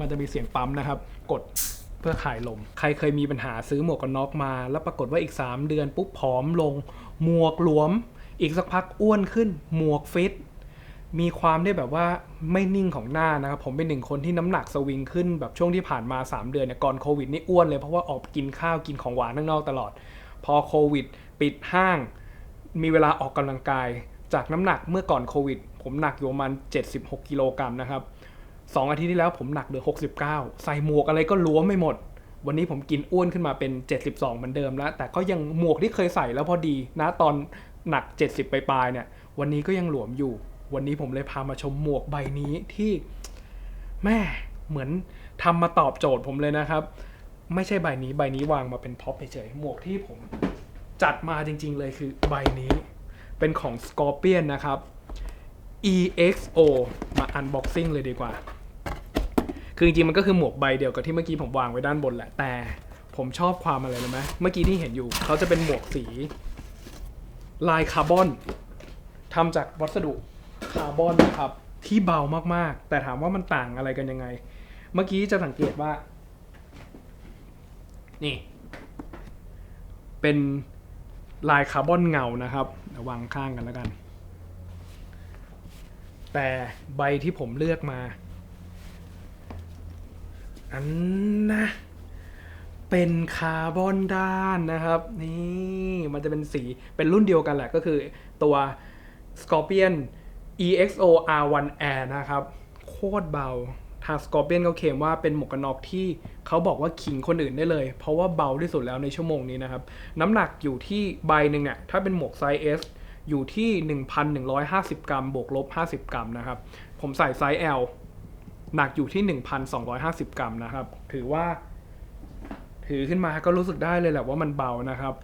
มันจะมีเสียงปั๊มนะครับ กดเพื่อขายลม ใครเคยมีปัญหาซื้อหมวกกันน็อกมา แล้วปรากฏว่าอีก 3 เดือนปุ๊บผอมลง หมวกหลวม อีกสักพักอ้วนขึ้น หมวกฟิตมีความได้แบบว่าไม่นิ่งของหน้านะครับ ผมเป็นหนึ่งคนที่น้ำหนักสวิงขึ้นแบบช่วงที่ผ่านมา 3 เดือนเนี่ยก่อนโควิดนี่อ้วนเลยเพราะว่าออกกินข้าวกินของหวานข้างนอกตลอด พอโควิด ปิดห้าง มีเวลาออกกำลังกาย จากน้ำหนักเมื่อก่อนโควิด ผมหนักอยู่ประมาณ76 กิโลกรัมนะครับ สองอาทิตย์ที่แล้วผมหนักเหลือ 69 ใส่หมวกอะไรก็ล้วมไม่หมด วันนี้ผมกินอ้วนขึ้นมาเป็น 72 เหมือนเดิมแล้ว แต่ก็ยังหมวกที่เคยใส่แล้วพอดีนะตอนหนัก 70ปลายเนี่ย วันนี้ก็ยังหลวมอยู่ วันนี้ผมเลยพามาชมหมวกใบนี้ที่แม่เหมือนทำมาตอบโจทย์ผมเลยนะครับ ไม่ใช่ใบนี้ใบนี้วางมาเป็นพ็อปเฉยๆหมวกที่ผมจัดมาจริง ๆ เลยคือใบนี้ เป็นของ Scorpion นะครับ EXO มาอันบ็อกซิ่งเลยดีกว่า คือจริงๆมันก็คือหมวกใบเดียวกับที่เมื่อกี้ผมวางไว้ด้านบนแหละ แต่ผมชอบความอะไรรู้ไหมเมื่อกี้ที่เห็นอยู่เขาจะเป็นหมวกสี ลายคาร์บอนทำจากวัสดุคาร์บอนนะครับที่เบามากๆ แต่ถามว่ามันต่างอะไรกันยังไง เมื่อกี้จะสังเกตว่า นี่ เป็นลายคาร์บอนเงานะครับวางข้างกันแล้วกัน แต่ใบที่ผมเลือกมา อันนะเป็นคาร์บอนด้านนะครับ นี่มันจะเป็นสีเป็นรุ่นเดียวกันแหละก็คือตัว Scorpion EXO R1 Air นะครับ โคตรเบา ทาง Scorpion เขาเคลมว่าเป็นหมวกกันน็อกที่เขาบอกว่าขิงคนอื่นได้เลย เพราะว่าเบาที่สุดแล้วในชั่วโมงนี้นะครับ น้ำหนักอยู่ที่ใบหนึ่งเนี่ยถ้าเป็นหมวกไซส์ S อยู่ที่ 1,150 กรัมบวกลบ 50 กรัมนะครับ ผมใส่ไซส์ L หนักอยู่ที่ 1,250 กรัมนะครับ ถือว่า ถือขึ้นมาก็รู้สึกได้เลยแหละว่ามันเบานะครับ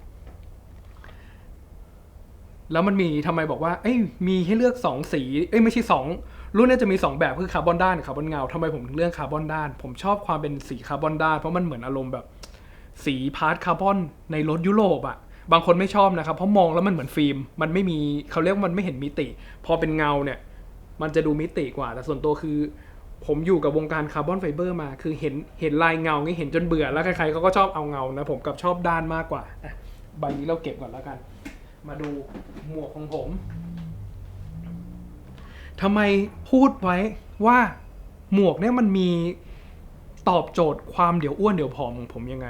แล้วมันมีทำไมบอกว่า เอ้ย มีให้เลือก 2 สี เอ้ย ไม่ใช่2รุ่นนี้จะมี 2 แบบคือคาร์บอนด้านคาร์บอนเงาทำไมผมถึงเลือกคาร์บอนด้าน ผมชอบความเป็นสีคาร์บอนด้าน เพราะมันเหมือนอารมณ์แบบ สีพาร์ทคาร์บอนในรถยุโรปอะบางคนไม่ชอบนะครับ เพราะมองแล้วมันเหมือนฟิล์ม มันไม่มีเขาเรียกว่ามันไม่เห็นมิติ พอเป็นเงาเนี่ย มันจะดูมิติกว่า แต่ส่วนตัวคือ ผมอยู่กับวงการคาร์บอนไฟเบอร์มา คือเห็นเห็นลายเงานี่เห็นจนเบื่อแล้วใครๆเขาก็ชอบเอาเงานะ ผมกับชอบด้านมากกว่าอะใบนี้เราเก็บก่อนแล้วกัน มาดูหมวกของผมทำไมพูดไว้ว่าหมวกเนี่ยมันมีตอบโจทย์ความเดี๋ยวอ้วนเดี๋ยวผอมของผมยังไง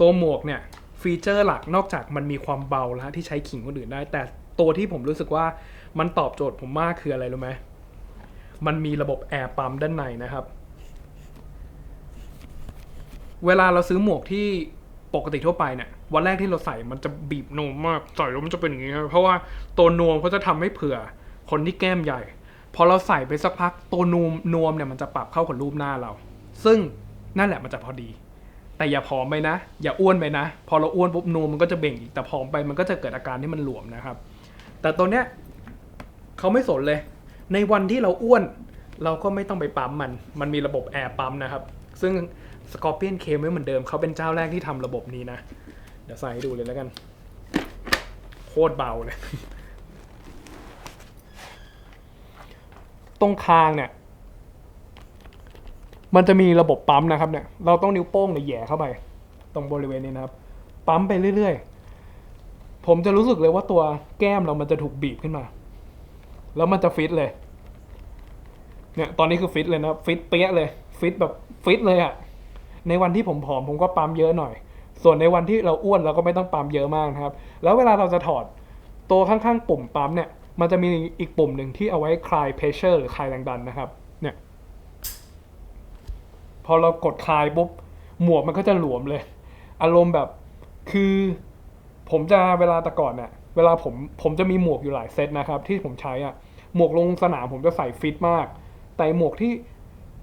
ตัวหมวกเนี่ยฟีเจอร์หลักนอกจากมันมีความเบาแล้วที่ใช้ขิงคนอื่นได้ แต่ตัวที่ผมรู้สึกว่ามันตอบโจทย์ผมมากคืออะไรรู้ไหม มันมีระบบแอร์ปั๊มด้านในนะครับ เวลาเราซื้อหมวกที่ปกติทั่วไปเนี่ยวันแรกที่เราใส่มันจะบีบนมมากใส่แล้วมันจะเป็นอย่างนี้ครับเพราะว่าตัวนวมเขาจะทำให้เผื่อคนที่แก้มใหญ่ พอเราใส่ไปสักพักตัวนวมนวมเนี่ยมันจะปรับเข้ากับรูปหน้าเรา ซึ่งนั่นแหละมันจะพอดี แต่อย่าผอมไปนะ อย่าอ้วนไปนะ พอเราอ้วนปุ๊บนวมมันก็จะเบ่งอีกแต่ผอมไปมันก็จะเกิดอาการที่มันหลวมนะครับ แต่ตัวเนี้ยเขาไม่สนเลย ในวันที่เราอ้วน เราก็ไม่ต้องไปปั๊มมัน มันมีระบบแอร์ปั๊มนะครับ ซึ่งสกอร์เปียนเคไม่เหมือนเดิมเขาเป็นเจ้าแรกที่ทำระบบนี้นะ เดี๋ยวใส่ให้ดูเลยแล้วกัน โคตรเบาเลย ตรงคางเนี่ย มันจะมีระบบปั๊มนะครับเนี่ย เราต้องนิ้วโป้งเนี่ยแหย่เข้าไป ตรงบริเวณนี้นะครับ ปั๊มไปเรื่อยๆ ผมจะรู้สึกเลยว่าตัวแก้มเรามันจะถูกบีบขึ้นมา แล้วมันจะฟิตเลย เนี่ยตอนนี้คือฟิตเลยนะฟิตเปี้ยเลย ฟิตแบบฟิตเลยอะในวันที่ผมผอมผมก็ปั๊มเยอะหน่อย ส่วนในวันที่เราอ้วนเราก็ไม่ต้องปั๊มเยอะมากนะครับ แล้วเวลาเราจะถอดตัวข้างๆ ปุ่มปั๊มเนี่ย มันจะมีอีกปุ่มหนึ่งที่เอาไว้คลายเพรสเชอร์หรือคลายแรงดันนะครับ เนี่ย พอเรากดคลายปุ๊บหมวกมันก็จะหลวมเลย อารมณ์แบบคือผมจะเวลาแต่ก่อนเนี่ย เวลาผมผมจะมีหมวกอยู่หลายเซตนะครับ ที่ผมใช้อะหมวกลงสนามผมจะใส่ฟิตมาก แต่หมวกที่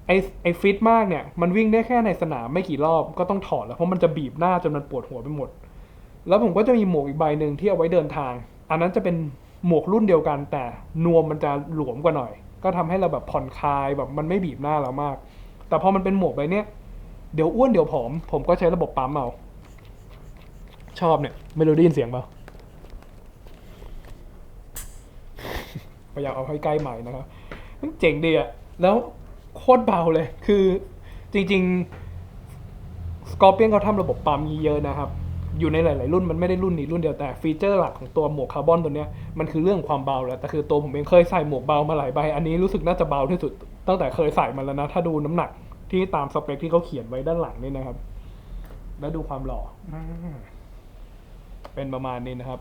ไอไอฟิตมากเนี่ยมันวิ่งได้แค่ในสนามไม่กี่รอบก็ต้องถอดแล้วเพราะมันจะบีบหน้าจนมันปวดหัวไปหมด แล้วผมก็จะมีหมวกอีกใบหนึ่งที่เอาไว้เดินทาง อันนั้นจะเป็นหมวกรุ่นเดียวกัน แต่นวมมันจะหลวมกว่าหน่อย ก็ทำให้เราแบบผ่อนคลายแบบมันไม่บีบหน้าเรามาก แต่พอมันเป็นหมวกใบเนี้ยเดี๋ยวอ้วนเดี๋ยวผอมผมก็ใช้ระบบปั๊มเอาชอบเนี่ยไม่รู้ได้ยินเสียงเปล่า พยายามเอาให้ใกล้ใหม่นะครับเจ๋งดีอะแล้วโคตรเบาเลย คือจริงๆสกอร์เปียนเขาทำระบบปั๊มเยอะนะครับ อยู่ในหลาย ๆ รุ่นมันไม่ได้รุ่นนี้รุ่นเดียวแต่ฟีเจอร์หลักของตัวหมวกคาร์บอนตัวเนี้ยมันคือเรื่องความเบาแหละแต่คือตัวผมเองเคยใส่หมวกเบามาหลายใบ อันนี้รู้สึกน่าจะเบาที่สุด ตั้งแต่เคยใส่มาแล้วนะ ถ้าดูน้ำหนักที่ตามสเปคที่เขาเขียนไว้ด้านหลังนี่นะครับ แล้วดูความหล่อเป็นประมาณนี้นะครับ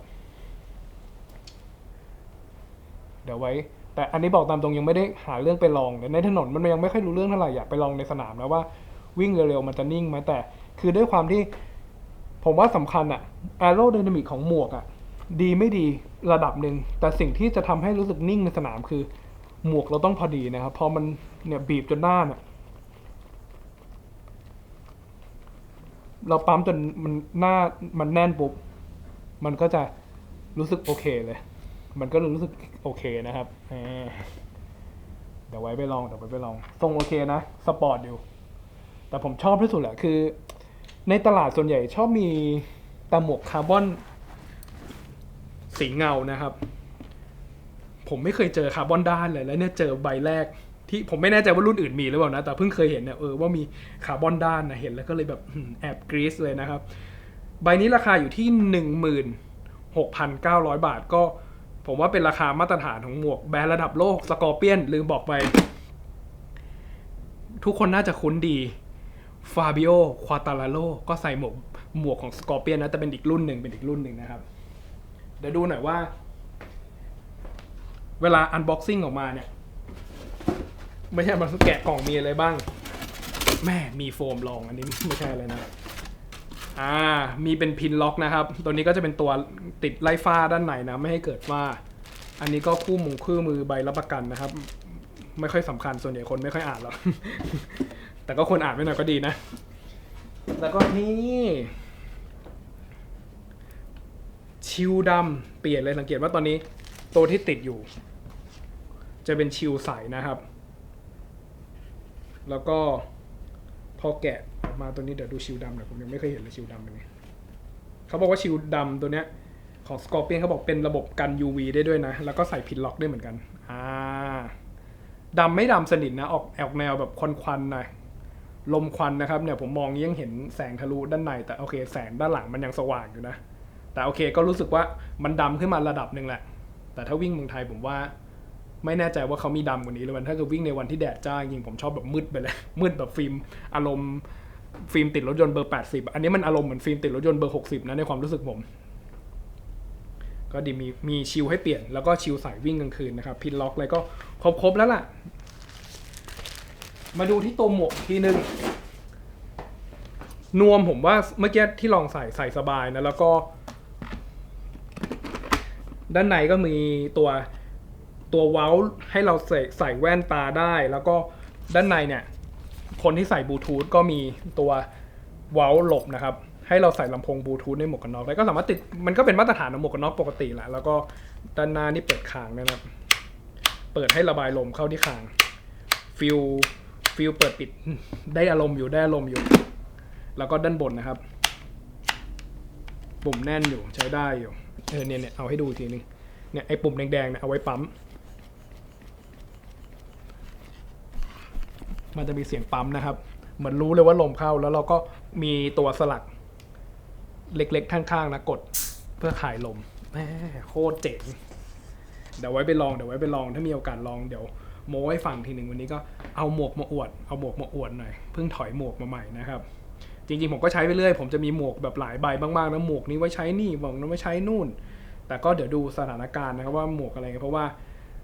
เดี๋ยวไว้ แต่อันนี้บอกตามตรงยังไม่ได้หาเรื่องไปลองในถนนมันยังไม่ค่อยรู้เรื่องเท่าไหร่อยากไปลองในสนามแล้วว่าวิ่งเร็วๆมันจะนิ่งไหมแต่ คือด้วยความที่ผมว่าสำคัญอะแอโร d y นามิกของหมวกอะดีไม่ดีระดับหนึ่งแต่สิ่งที่จะทำให้รู้สึกนิ่งในสนามคือ หมวกเราต้องพอดีนะครับพอมันเนี่ยบีบจนหน้าเนี่ยเราปั๊มจนมันหน้ามันแน่นปุ๊บ มันก็จะรู้สึกโอเคเลย มันก็รู้สึกโอเคนะครับเดี๋ยวไว้ไปลองเดี๋ยวไว้ไปลอง ทรงโอเคนะสปอร์ตอยู่ แต่ผมชอบที่สุดแหละคือ ในตลาดส่วนใหญ่ชอบมีตาหมวกคาร์บอน สีเงานะครับ ผมไม่เคยเจอคาร์บอนด้านเลยแล้วเนี่ยเจอใบแรก ที่ผมไม่แน่ใจว่ารุ่นอื่นมีหรือเปล่านะ แต่เพิ่งเคยเห็นเนี่ยเออว่ามีคาร์บอนด้านนะเห็นแล้วก็เลยแบบแอบกรี๊ดเลยนะครับ ใบนี้ราคาอยู่ที่หนึ่งหมื่นหกพันเก้าร้อยบาทก็ ผมว่าเป็นราคามาตรฐานของหมวกแบรนด์ระดับโลกสกอร์เปียนลืมบอกไป ทุกคนน่าจะคุ้นดีฟาบิโอควาตาลาโลก็ใส่หมวกหมวกของสกอร์เปียนนะแต่เป็นอีกรุ่นหนึ่งเป็นอีกรุ่นหนึ่งนะครับ เดี๋ยวดูหน่อยว่า เวลาอันบ็อกซิ่งออกมาเนี่ย ไม่ใช่มันแกะกล่องมีอะไรบ้าง แม่มีโฟมรองอันนี้ไม่ใช่อะไรนะ อ่ามีเป็นพินล็อกนะครับ ตัวนี้ก็จะเป็นตัวติดไล่ฟ้าด้านในนะไม่ให้เกิดฝ้าอันนี้ก็คู่มุงคู่มือใบรับประกันนะครับ ไม่ค่อยสำคัญส่วนใหญ่คนไม่ค่อยอ่านหรอกแต่ก็ควรอ่านไว้หน่อยก็ดีนะ แล้วก็นี่ชิวดำเปลี่ยนเลยสังเกตว่าตอนนี้ตัวที่ติดอยู่ จะเป็นชิวใสนะครับ แล้วก็พอแกะ ออกมาตัวนี้เดี๋ยวดูชิวดำหน่อยผมยังไม่เคยเห็นเลยชิวดำเป็นไงเขาบอกว่าชิวดำตัวเนี้ยของสกอร์เปียนเขาบอกเป็นระบบกัน UV ได้ด้วยนะ แล้วก็ใส่พินล็อกได้เหมือนกัน อ่าดำไม่ดำสนิทนะ ออกออกแนวแบบควันๆหน่อยลมควันนะครับเนี่ยผมมองยังเห็นแสงทะลุด้านใน แต่โอเคแสงด้านหลังมันยังสว่างอยู่นะ แต่โอเคก็รู้สึกว่ามันดำขึ้นมาระดับหนึ่งแหละ แต่ถ้าวิ่งเมืองไทยผมว่า ไม่แน่ใจว่าเขามีดำกว่านี้หรือมันถ้าเกิดวิ่งในวันที่แดดจ้าจริงผมชอบแบบมืดไปเลยมืดแบบฟิล์มอารมณ์ ฟิล์มติดรถยนต์เบอร์ 80 อันนี้มันอารมณ์เหมือนฟิล์มติดรถยนต์เบอร์ 60 นะในความรู้สึกผม ก็ดีมีมีชิลให้เปลี่ยนแล้วก็ชิลสายวิ่งกลางคืนนะครับ พินล็อกอะไรก็ครบๆแล้วล่ะ มาดูที่ตัวหมวกทีนึง นวมผมว่าเมื่อกี้ที่ลองใส่ใส่สบายนะ แล้วก็ ด้านในก็มีตัวตัวเว้าให้เราใส่ใส่แว่นตาได้ แล้วก็ด้านในเนี่ย คนที่ใส่บลูทูธก็มีตัวเว้าหลบนะครับ ให้เราใส่ลำโพงบลูทูธในหมวกกันน็อกแล้วก็สามารถติดมันก็เป็นมาตรฐานของหมวกกันน็อกปกติแหละแล้วก็ด้านหน้านี่เปิดคางนะครับ เปิดให้ระบายลมเข้าที่คางฟิลฟิลเปิดปิดได้อารมณ์อยู่ได้อารมณ์อยู่ แล้วก็ด้านบนนะครับ ปุ่มแน่นอยู่ใช้ได้อยู่เออเนี่ยเนี่ยเอาให้ดูทีนึงเนี่ยไอ้ปุ่มแดงๆเนี่ยเอาไว้ปั๊ม มันจะมีเสียงปั๊มนะครับ เหมือนรู้เลยว่าลมเข้าแล้วเราก็มีตัวสลักเล็กๆข้างๆนะกดเพื่อขายลมแหมโคตรเจ๋งเดี๋ยวไว้ไปลองเดี๋ยวไว้ไปลองถ้ามีโอกาสลองเดี๋ยวโม้ให้ฟังทีหนึ่งวันนี้ก็เอาหมวกมาอวดเอาหมวกมาอวดหน่อยเพิ่งถอยหมวกมาใหม่นะครับ จริงๆผมก็ใช้ไปเรื่อยผมจะมีหมวกแบบหลายใบมากๆนะหมวกนี้ไว้ใช้นี่หมวกนั้นไว้ใช้นู่น แต่ก็เดี๋ยวดูสถานการณ์นะครับว่าหมวกอะไรเพราะว่า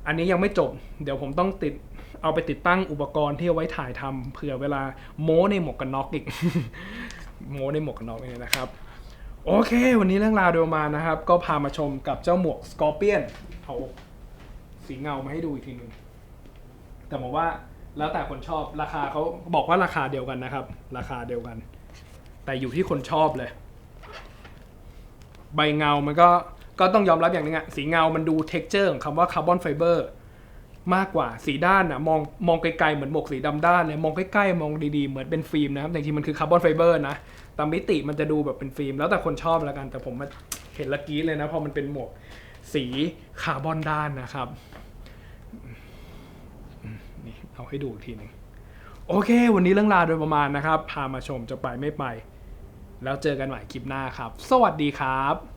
อันนี้ยังไม่จบ เดี๋ยวผมต้องติดเอาไปติดตั้งอุปกรณ์ที่เอาไว้ถ่ายทำเผื่อเวลาโม้ในหมวกกันน็อกอีก โม้ในหมวกกันน็อกเนี่ยนะครับ โอเค วันนี้เรื่องราวโดยประมานะครับ ก็พามาชมกับเจ้าหมวกสกอร์เปียนเอาสีเงามาให้ดูอีกทีหนึ่งแต่ผมว่าแล้วแต่คนชอบราคาเขาบอกว่าราคาเดียวกันนะครับ ราคาเดียวกัน แต่อยู่ที่คนชอบเลย ใบเงามันก็ ก็ต้องยอมรับอย่างหนึงอะสีเงา มันดูเท็กเจอร์ของคำว่าคาร์บอนไฟเบอร์มากกว่าสีด้านอะมองมองไกลๆเหมือนหมวกสีดำด้านเลยมองใกล้ๆมองดีๆเหมือนเป็นฟิล์มนะครับแต่จริงมันคือคาร์บอนไฟเบอร์นะตามมิติมันจะดูแบบเป็นฟิล์ม แล้วแต่คนชอบแล้วกัน แต่ผมมาเห็นละกี้เลยนะพอมันเป็นหมวกสีคาร์บอนด้านนะครับนี่เอาให้ดูอีกทีหนึ่งโอเค วันนี้เรื่องราวโดยประมาณนะครับ พามาชมจะไปไม่ไป แล้วเจอกันใหม่คลิปหน้าครับ สวัสดีครับ